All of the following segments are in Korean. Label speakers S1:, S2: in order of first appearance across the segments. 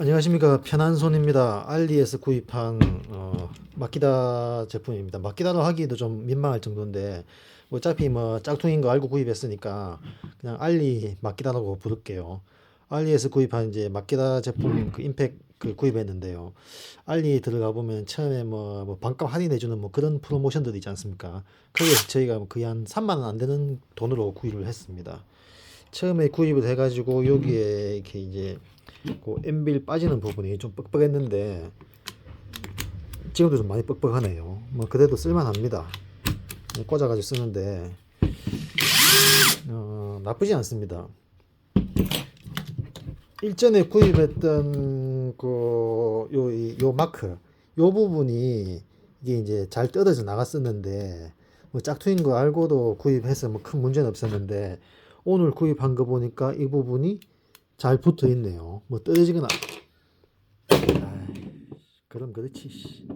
S1: 안녕하십니까 편한손입니다. 알리에서 구입한 어, 마키다 제품입니다. 마키다로 하기도 좀 민망할 정도인데 어차피 뭐 짝퉁인 거 알고 구입했으니까 그냥 알리 마키다라고 부를게요. 알리에서 구입한 이제 마키다 제품 그 임팩 그 구입했는데요. 알리 들어가 보면 처음에 뭐, 뭐 반값 할인해주는 뭐 그런 프로모션들 있지 않습니까? 거기에서 저희가 거의 한 3만 원 안 되는 돈으로 구입을 했습니다. 처음에 구입을 해가지고 여기에 이렇게 이제 그 엠빌 빠지는 부분이 좀 뻑뻑했는데 지금도 좀 많이 뻑뻑하네요. 뭐 그래도 쓸만합니다. 꽂아가지고 쓰는데 어, 나쁘지 않습니다. 일전에 구입했던 그요 이- 요 마크 요 부분이 이게 이제 잘 떨어져 나갔었는데 뭐 짝퉁인 거 알고도 구입해서 뭐 큰 문제는 없었는데 오늘 구입한 거 보니까 이 부분이 잘 붙어 있네요. 뭐 떨어지거나. 아이, 그럼 그렇지. 씨.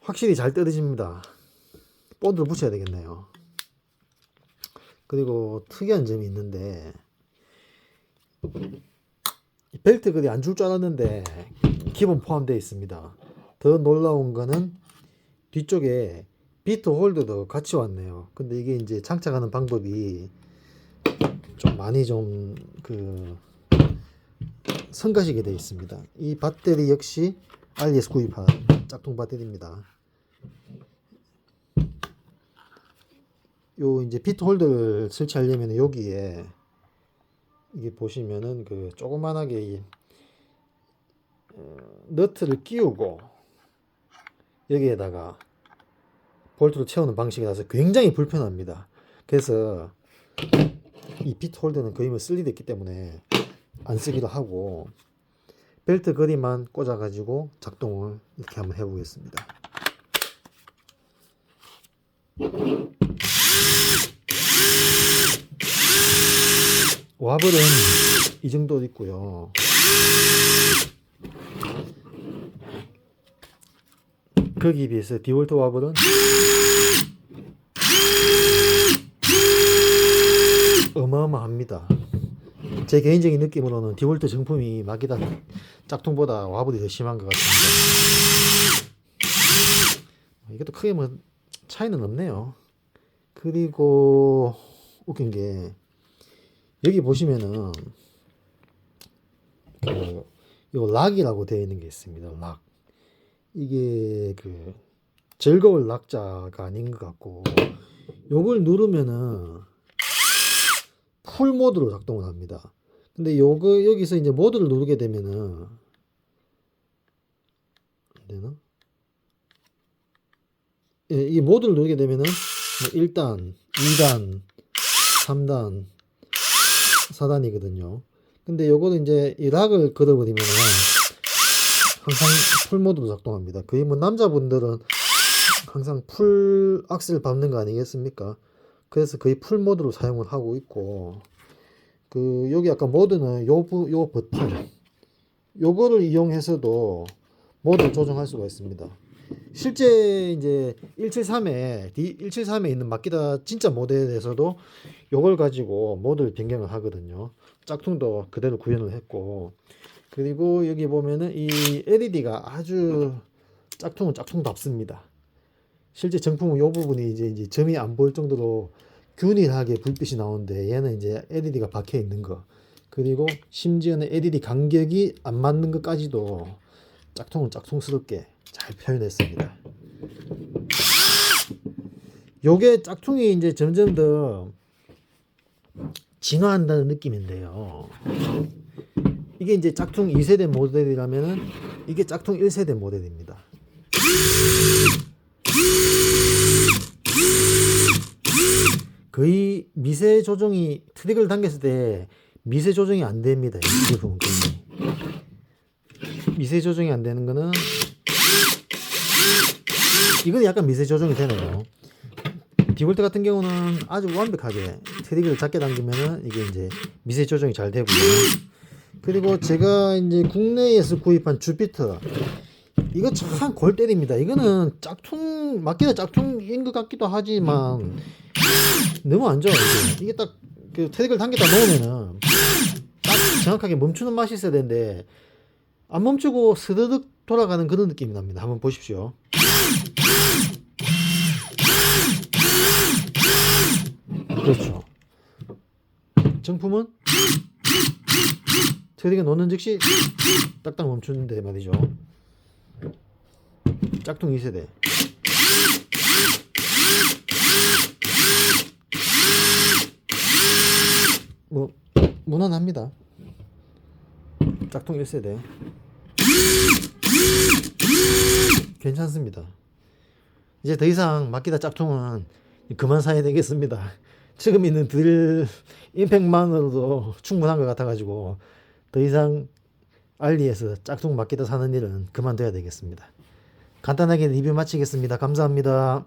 S1: 확실히 잘 떨어집니다. 본드를 붙여야 되겠네요. 그리고 특이한 점이 있는데 이 벨트 그리 안 줄 줄 알았는데 기본 포함되어 있습니다. 더 놀라운 거는 뒤쪽에 비트 홀더도 같이 왔네요. 근데 이게 이제 장착하는 방법이 좀 많이 좀 그 성가시게 되어 있습니다. 이 배터리 역시 RS 구입한 짝퉁 배터리입니다. 요 이제 비트 홀더를 설치하려면 여기에 이게 보시면은 그 조그만하게 이 어, 너트를 끼우고 여기에다가 볼트로 채우는 방식이라서 굉장히 불편합니다. 그래서 이 비트 홀더는 뭐쓸 일이 없기 때문에 안 쓰기도 하고 벨트 거리만 꽂아 가지고 작동을 이렇게 한번 해보겠습니다. 와블은 이 정도 있고요. 거기에 비해서 디월트 와블은 어마어마합니다. 제 개인적인 느낌으로는 디월트 정품이 마기다 짝퉁보다 와블이 더 심한 것 같습니다. 이것도 크게 뭐 차이는 없네요. 그리고 웃긴 게 여기 보시면은 그, 요 락이라고 되어 있는 게 있습니다. 락. 이게 그 즐거울 낙자가 아닌 것 같고 요걸 누르면은 풀 모드로 작동을 합니다. 근데 요거 여기서 이제 모드를 누르게 되면은 안 되나? 예, 이 모드를 누르게 되면은 뭐 1단, 2단, 3단, 4단이거든요. 근데 요거는 이제 이 락을 걷어버리면은 항상 풀 모드로 작동합니다. 거의 뭐 남자분들은 항상 풀 악셀 밟는 거 아니겠습니까? 그래서 거의 풀 모드로 사용을 하고 있고 그 여기 아까 모드는 요, 부, 요 버튼 요거를 이용해서도 모드를 조정할 수가 있습니다. 실제 이제 173에 D173에 있는 마키다 진짜 모델에서도 요걸 가지고 모드를 변경을 하거든요. 짝퉁도 그대로 구현을 했고 그리고 여기 보면은 이 LED가 아주 짝퉁은 짝퉁답습니다. 실제 정품은 이 부분이 이제, 이제 점이 안 보일 정도로 균일하게 불빛이 나오는데 얘는 이제 LED가 박혀 있는 거 그리고 심지어는 LED 간격이 안 맞는 것까지도 짝퉁은 짝퉁스럽게 잘 표현했습니다. 요게 짝퉁이 이제 점점 더 진화한다는 느낌인데요. 이게 이제 짝퉁 2세대 모델이라면은 이게 짝퉁 1세대 모델입니다. 거의 미세 조정이 트릭을 당겼을 때 미세 조정이 안 됩니다. 이 거의. 미세 조정이 안 되는 거는 이건 약간 미세 조정이 되네요. 디볼트 같은 경우는 아주 완벽하게 트릭을 작게 당기면은 이게 이제 미세 조정이 잘 되고요. 그리고 제가 이제 국내에서 구입한 주피터 이거 참 골 때립니다. 이거는 짝퉁 맞기는 짝퉁인 것 같기도 하지만 너무 안 좋아요. 이게, 이게 딱그 트랙을 당겼다 놓으면은 딱 정확하게 멈추는 맛이 있어야 되는데 안 멈추고 스르륵 돌아가는 그런 느낌이 납니다. 한번 보십시오. 그렇죠. 정품은 트랙에 놓는 즉시 딱딱 멈추는데 말이죠. 있어야 돼. 뭐 무난합니다. 짝퉁 1세대 괜찮습니다. 이제 더 이상 마키다 짝퉁은 그만 사야 되겠습니다. 지금 있는 들 임팩만으로도 충분한 것 같아가지고 더 이상 알리에서 짝퉁 마키다 사는 일은 그만둬야 되겠습니다. 간단하게 리뷰 마치겠습니다. 감사합니다.